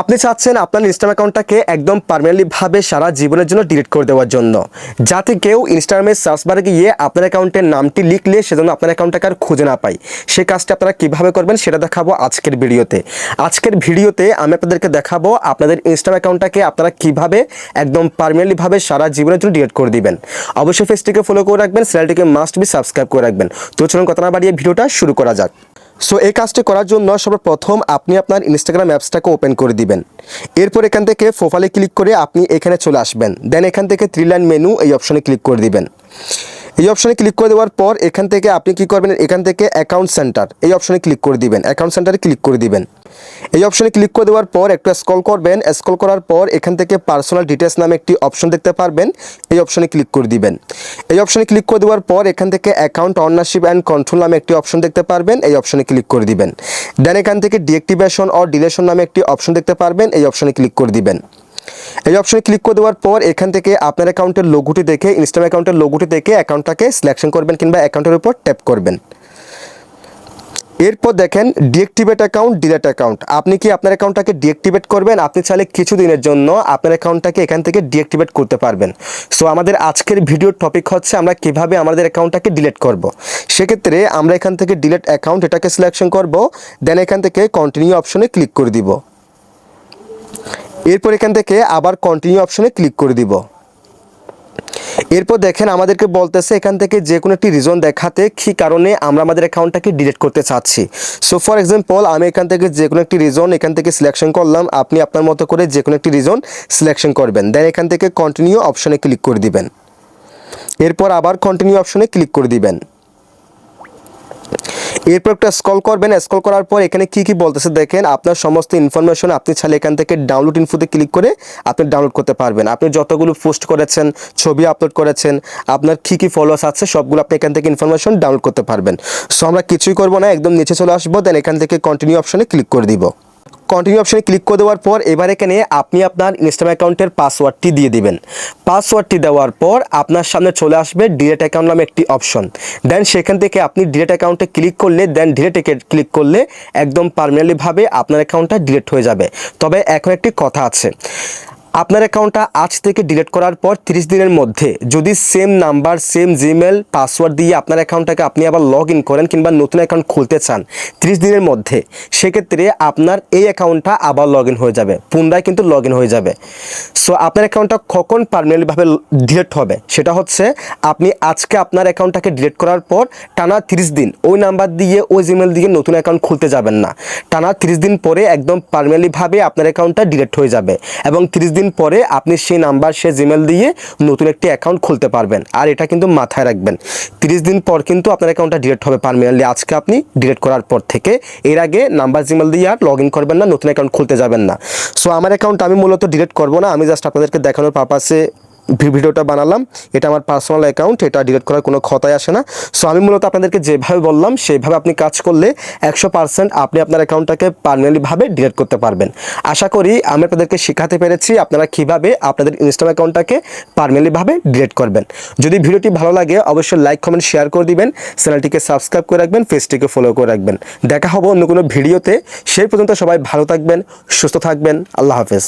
আপনি চাচ্ছেন আপনার ইনস্টাগ্রাম অ্যাকাউন্টটাকে একদম পার্মানেন্টলি ভাবে সারা জীবনের জন্য ডিলিট করে দেওয়ার জন্য। যাতে কেউ ইনস্টাগ্রামের সার্চ বারে গিয়ে আপনার অ্যাকাউন্টের নামটি লিখলে সেজন্য আপনার অ্যাকাউন্টটাকে আর খুঁজে না পায়। সে কাজটা আপনারা কীভাবে করবেন সেটা দেখাবো আজকের ভিডিওতে। আজকের ভিডিওতে আমি আপনাদেরকে দেখাবো আপনাদের ইনস্টাগ্রাম অ্যাকাউন্টটাকে আপনারা কীভাবে একদম পার্মানেন্টলি ভাবে সারা জীবনের জন্য ডিলিট করে দিবেন। অবশ্যই ফেসটিকে ফলো করে রাখবেন চ্যানেলটিকে মাস্ট বি সাবস্ক্রাইব করে রাখবেন। তো চলুন কথা না বাড়িয়ে ভিডিওটা শুরু করা যাক। সো এই কাজটি করার জন্য সর্বপ্রথম আপনি আপনার ইনস্টাগ্রাম অ্যাপসটাকে ওপেন করে দিবেন। এরপর এখান থেকে ফোফালে ক্লিক করে আপনি এখানে চলে আসবেন। দেন এখান থেকে থ্রি লাইন মেনু এই অপশনে ক্লিক করে দিবেন। এই অপশনে ক্লিক করে দেওয়ার পর এখান থেকে আপনি কি করবেন? এখান থেকে অ্যাকাউন্ট সেন্টার এই অপশনে ক্লিক করে দিবেন। অ্যাকাউন্ট সেন্টারে ক্লিক করে দিবেন। এই অপশনে ক্লিক করে দেওয়ার পর একটু স্ক্রল করবেন। স্ক্রল করার পর এখান থেকে পার্সোনাল ডিটেলস নামে একটি অপশন দেখতে পারবেন। এই অপশনে ক্লিক করে দিবেন। এই অপশনে ক্লিক করে দেওয়ার পর এখান থেকে অ্যাকাউন্ট অনারশিপ অ্যান্ড কন্ট্রোল নামে একটি অপশন দেখতে পারবেন। এই অপশনে ক্লিক করে দিবেন। দেন এখান থেকে ডিএক্টিভেশন অর ডিলেশন নামে একটি অপশন দেখতে পারবেন। এই অপশনে ক্লিক করে দিবেন। এই অপশনে ক্লিক করে দেওয়ার পর এখান থেকে আপনার অ্যাকাউন্টের লোগোটি দেখে ইনস্টাগ্রাম অ্যাকাউন্টের লোগোটি দেখে অ্যাকাউন্টটাকে সিলেকশন করবেন কিংবা অ্যাকাউন্টের উপর ট্যাপ করবেন। এরপর দেখেন ডিএক্টিভেট অ্যাকাউন্ট ডিলেট অ্যাকাউন্ট আপনি কি আপনার অ্যাকাউন্টটাকে ডিএক্টিভেট করবেন? আপনি চাইলে কিছুদিনের জন্য আপনার অ্যাকাউন্টটাকে এখান থেকে ডিএক্টিভেট করতে পারবেন। সো আমাদের আজকের ভিডিওর টপিক হচ্ছে আমরা কীভাবে আমাদের অ্যাকাউন্টটাকে ডিলেট করব। সেক্ষেত্রে আমরা এখান থেকে ডিলেট অ্যাকাউন্ট এটাকে সিলেকশন করব দেন এখান থেকে কন্টিনিউ অপশনে ক্লিক করে দিব। এরপর এখান থেকে আবার কন্টিনিউ অপশনে ক্লিক করে দিব। এরপর দেখেন আমাদেরকে বলতেছে এখান থেকে যে কোনো একটি রিজন দেখাতে কি কারণে আমরা আমাদের অ্যাকাউন্টটাকে ডিলিট করতে চাচ্ছি। সো ফর এক্সাম্পল আমি এখান থেকে যে কোনো একটি রিজন এখান থেকে সিলেকশন করলাম, আপনি আপনার মতো করে যে কোনো একটি রিজন সিলেকশন করবেন। দেন এখান থেকে কন্টিনিউ অপশনে ক্লিক করে দিবেন। এরপর আবার কন্টিনিউ অপশনে ক্লিক করে দিবেন। এরপর একটা স্কল করবেন স্কল করার পর এখানে কি কি বলতেছে দেখেন, আপনার সমস্ত ইনফরমেশন আপনি চাইলে এখান থেকে ডাউনলোড ইনফুতে ক্লিক করে আপনি ডাউনলোড করতে পারবেন। আপনি যতগুলো পোস্ট করেছেন, ছবি আপলোড করেছেন, আপনার কি কি ফলোয়ার্স আছে, সবগুলো আপনি এখান থেকে ইনফরমেশন ডাউনলোড করতে পারবেন। সো আমরা কিছুই করব না, একদম নিচে চলে আসব দেন এখান থেকে কন্টিনিউ অপশনে ক্লিক করে দিব। কন্টিনিউ অপশানে ক্লিক করে দেওয়ার পর এবার এখানে আপনি আপনার ইনস্টাম অ্যাকাউন্টের পাসওয়ার্ডটি দিয়ে দিবেন। পাসওয়ার্ডটি দেওয়ার পর আপনার সামনে চলে আসবে ডিলেট অ্যাকাউন্ট নামে একটি অপশন দেন সেখান থেকে আপনি ডিলেট অ্যাকাউন্টে ক্লিক করলে দেন ডিলেটে ক্লিক করলে একদম পারমানেন্টলিভাবে আপনার অ্যাকাউন্টটা ডিলেট হয়ে যাবে। তবে এখন একটি কথা আছে। আপনার অ্যাকাউন্টটা আজ থেকে ডিলিট করার পর 30 দিনের মধ্যে যদি same number same Gmail password দিয়ে আপনার অ্যাকাউন্টটাকে আপনি আবার লগ ইন করেন কিংবা নতুন অ্যাকাউন্ট খুলতে চান 30 দিনের মধ্যে, সেক্ষেত্রে আপনার এই অ্যাকাউন্টটা আবার লগ ইন হয়ে যাবে, পুনরায় কিন্তু লগ ইন হয়ে যাবে। সো আপনার অ্যাকাউন্টটা কখন পারমানেন্টলিভাবে ডিলিট হবে? সেটা হচ্ছে আপনি আজকে আপনার অ্যাকাউন্টটাকে ডিলিট করার পর টানা 30 দিন ওই নাম্বার দিয়ে, ওই জিমেল দিয়ে নতুন অ্যাকাউন্ট খুলতে যাবেন না। টানা 30 দিন পরে একদম পারমানেন্টলিভাবে আপনার অ্যাকাউন্টটা ডিলিট হয়ে যাবে এবং 30 দিন দিন পরে আপনি সেই নাম্বার সে জিমেল দিয়ে নতুন একটি অ্যাকাউন্ট খুলতে পারবেন। আর এটা কিন্তু মাথায় রাখবেন। তিরিশ দিন পর কিন্তু আপনার অ্যাকাউন্টটা ডিলেট হবে পারমানেন্টলি আজকে আপনি ডিলেট করার পর থেকে এর আগে নাম্বার জিমেল দিয়ে আর লগ ইন করবেন না, নতুন অ্যাকাউন্ট খুলতে যাবেন না। সো আমার অ্যাকাউন্ট আমি মূলত ডিলেট করব না। আমি জাস্ট আপনাদেরকে দেখানোর পারপাসে ভিডিওটা বানালাম। এটা আমার পার্সোনাল অ্যাকাউন্ট এটা ডিলিট করার কোনো ক্ষতায় আসে না। সো আমি মূলত আপনাদেরকে যেভাবে বললাম, সেইভাবে আপনি কাজ করলে একশো পার্সেন্ট আপনি আপনার অ্যাকাউন্টটাকে পারমানেন্টলিভাবে ডিলিট করতে পারবেন। আশা করি আমি আপনাদেরকে শেখাতে পেরেছি আপনারা কীভাবে আপনাদের ইনস্টাগ্রাম অ্যাকাউন্টটাকে পারমানেন্টলিভাবে ডিলিট করবেন। যদি ভিডিওটি ভালো লাগে, অবশ্যই লাইক কমেন্ট শেয়ার করে দিবেন। চ্যানেলটিকে সাবস্ক্রাইব করে রাখবেন ফেসটিকে ফলো করে রাখবেন। দেখা হবে অন্য কোনো ভিডিওতে। সেই পর্যন্ত সবাই ভালো থাকবেন, সুস্থ থাকবেন। আল্লাহ হাফেজ।